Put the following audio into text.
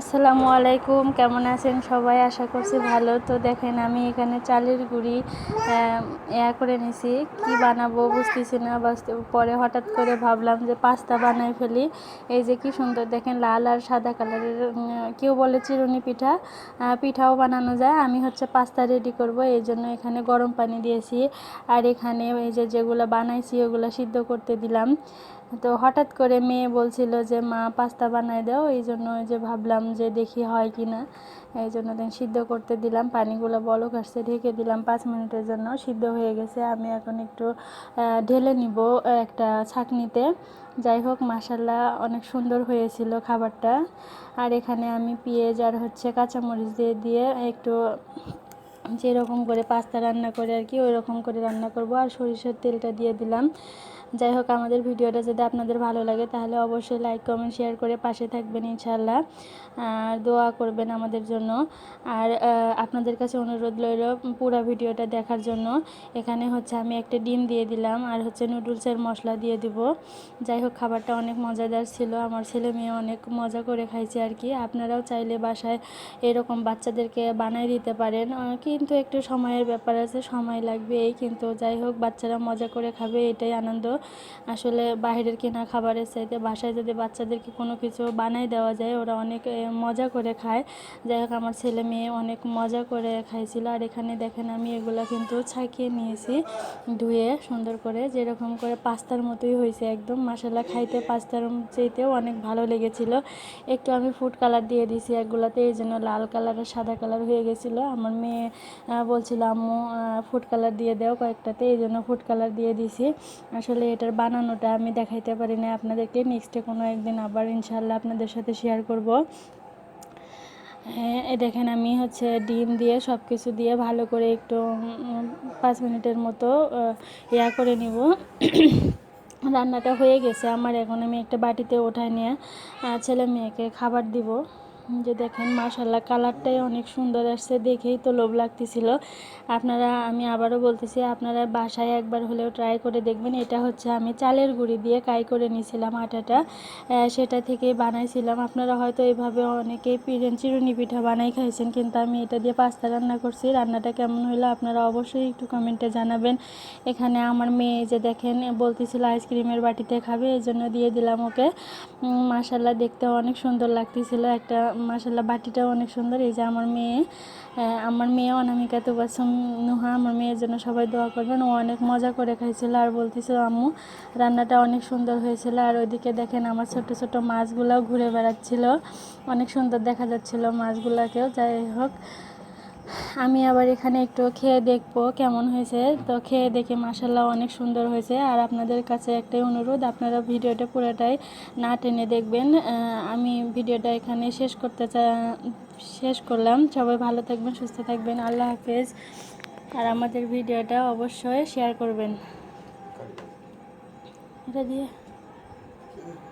আসসালামু আলাইকুম, কেমন আছেন সবাই? আশা করছি ভালো। তো দেখেন, আমি এখানে চালের গুঁড়ি ইয়া করে নিছি। কি বানাবো বুঝতেছি না পরে হঠাৎ করে ভাবলাম যে পাস্তা বানাই ফেলি। এই যে কি সুন্দর, দেখেন লাল আর সাদা কালারের কেউ বলে চিরুনি পিঠা পিঠাও বানানো যায়। আমি হচ্ছে পাস্তা রেডি করব, এই জন্য এখানে গরম পানি দিয়েছি। আর এখানে এই যে যেগুলো বানাইছি, ওগুলো সিদ্ধ করতে দিলাম। তো হঠাৎ করে মেয়ে বলছিল যে, মা, পাস্তা বানায় দাও। এই জন্য ওই যে ভাবলাম যে দেখি হয় কি না এই জন্য দেন সিদ্ধ করতে দিলাম, পানিগুলো বলক আসছে, ঢেকে দিলাম পাঁচ মিনিটের জন্য, সিদ্ধ হয়ে গেছে। আমি এখন একটু ঢেলে নিব একটা ছাঁকনিতে। যাই হোক মাসাল্লাহ অনেক সুন্দর হয়েছিল খাবারটা। আর এখানে আমি পেঁয়াজ আর হচ্ছে কাঁচামরিচ দিয়ে দিয়ে একটু যেরকম করে পাস্তা রান্না করে আর কি ওই রকম করে রান্না করব। আর সরিষার তেলটা দিয়ে দিলাম। যাই হোক, আমাদের ভিডিওটা যদি আপনাদের ভালো লাগে, তাহলে অবশ্যই লাইক কমেন্ট শেয়ার করে পাশে থাকবেন ইনশাল্লাহ আর দোয়া করবেন আমাদের জন্য। আর আপনাদের কাছে অনুরোধ রইল পুরো ভিডিওটা দেখার জন্য। এখানে হচ্ছে আমি একটা ডিম দিয়ে দিলাম, আর হচ্ছে নুডলসের মশলা দিয়ে দিব। যাই হোক, খাবারটা অনেক মজাদার ছিল। আমার ছেলে মেয়ে অনেক মজা করে খাইছে আর কি। আপনারাও চাইলে বাসায় এরকম বাচ্চাদেরকে বানাই দিতে পারেন। কিন্তু একটু সময়ের ব্যাপার আছে, সময় লাগবে এই কিন্তু যাই হোক, বাচ্চারা মজা করে খাবে, এটাই আনন্দ। আসলে বাইরের কেনা খাবারের চাইতে বাসায় যদি বাচ্চাদেরকে কোনো কিছু বানাই দেওয়া যায়, ওরা অনেক মজা করে খায়। যাই হোক, আমার ছেলে মেয়ে অনেক মজা করে খাইছিল। আর এখানে দেখেন, আমি এগুলো কিন্তু ছাকিয়ে নিয়েছি ধুয়ে সুন্দর করে। যেরকম করে পাস্তার মতোই হয়েছে একদম। মশলা খাইতে পাস্তার চাইতেও অনেক ভালো লেগেছিল। একটু আমি ফুড কালার দিয়ে দিয়েছি একগুলোতে, এই জন্য লাল কালার আর সাদা কালার হয়ে গেছিল। আমার মেয়ে বলছিল, আম্মু ফুড কালার দিয়ে দেও কয়েকটাতে। এই জন্য ফুড কালার দিয়ে দিছি। আসলে এটার বানানোটা আমি দেখাইতে পারি না আপনাদেরকে নেক্সটে কোনো একদিন আবার ইনশাল্লাহ আপনাদের সাথে শেয়ার করব। হ্যাঁ দেখেন আমি হচ্ছে ডিম দিয়ে সব কিছু দিয়ে ভালো করে একটু পাঁচ মিনিটের মতো ইয়া করে নিব। রান্নাটা হয়ে গেছে। আমার এখন আমি একটা বাটিতে ওঠায় নিয়ে ছেলে মেয়েকে খাবার দিব। যে দেখেন মাশাল্লাহ কালারটাই অনেক সুন্দর আসছে, দেখেই তো লোভ লাগতেছিল। আপনারা, আমি আবারও বলতেছি, আপনারা বাসায় একবার হলেও ট্রাই করে দেখবেন, এটা হচ্ছে আমি চালের গুঁড়ি দিয়ে কাই করে নিয়েছিলাম আটাটা। সেটা থেকেই বানাইছিলাম। আপনারা হয়তো এইভাবে অনেকেই চিরুনি পিঠা বানাই খাইছেন, কিন্তু আমি এটা দিয়ে পাস্তা রান্না করছি। রান্নাটা কেমন হলো আপনারা অবশ্যই একটু কমেন্টে জানাবেন। এখানে আমার মেয়ে যে দেখেন, বলতেছিল আইসক্রিমের বাটিতে খাবে এই জন্য দিয়ে দিলাম ওকে। মাসাল্লাহ দেখতে অনেক সুন্দর লাগতেছিল একটা মাসাল্লাহ বাটিটাও অনেক সুন্দর। এই যে আমার মেয়ে আমার মেয়ে অনামিকা তো বাসম নুহা, আমার মেয়ের জন্য সবাই দোয়া করবেন। ও অনেক মজা করে খাইছিল আর বলতেছিল, আম্মু, রান্নাটা অনেক সুন্দর হয়েছিল। আর ওইদিকে দেখেন আমার ছোট ছোট মাছগুলোও ঘুরে বেড়াচ্ছিল। অনেক সুন্দর দেখা যাচ্ছিল মাছগুলোকেও। যাই হোক আমি আবার এখানে একটু খেয়ে দেখব কেমন হয়েছে। তো খেয়ে দেখে মাসাল্লাহ অনেক সুন্দর হয়েছে। আর আপনাদের কাছে একটাই অনুরোধ, আপনারা ভিডিওটা পুরোটাই না টেনে দেখবেন। আমি ভিডিওটা এখানে শেষ করতে চা, শেষ করলাম। সবাই ভালো থাকবেন, সুস্থ থাকবেন। আল্লাহ হাফেজ। আর আমাদের ভিডিওটা অবশ্যই শেয়ার করবেন। এটা দিয়ে।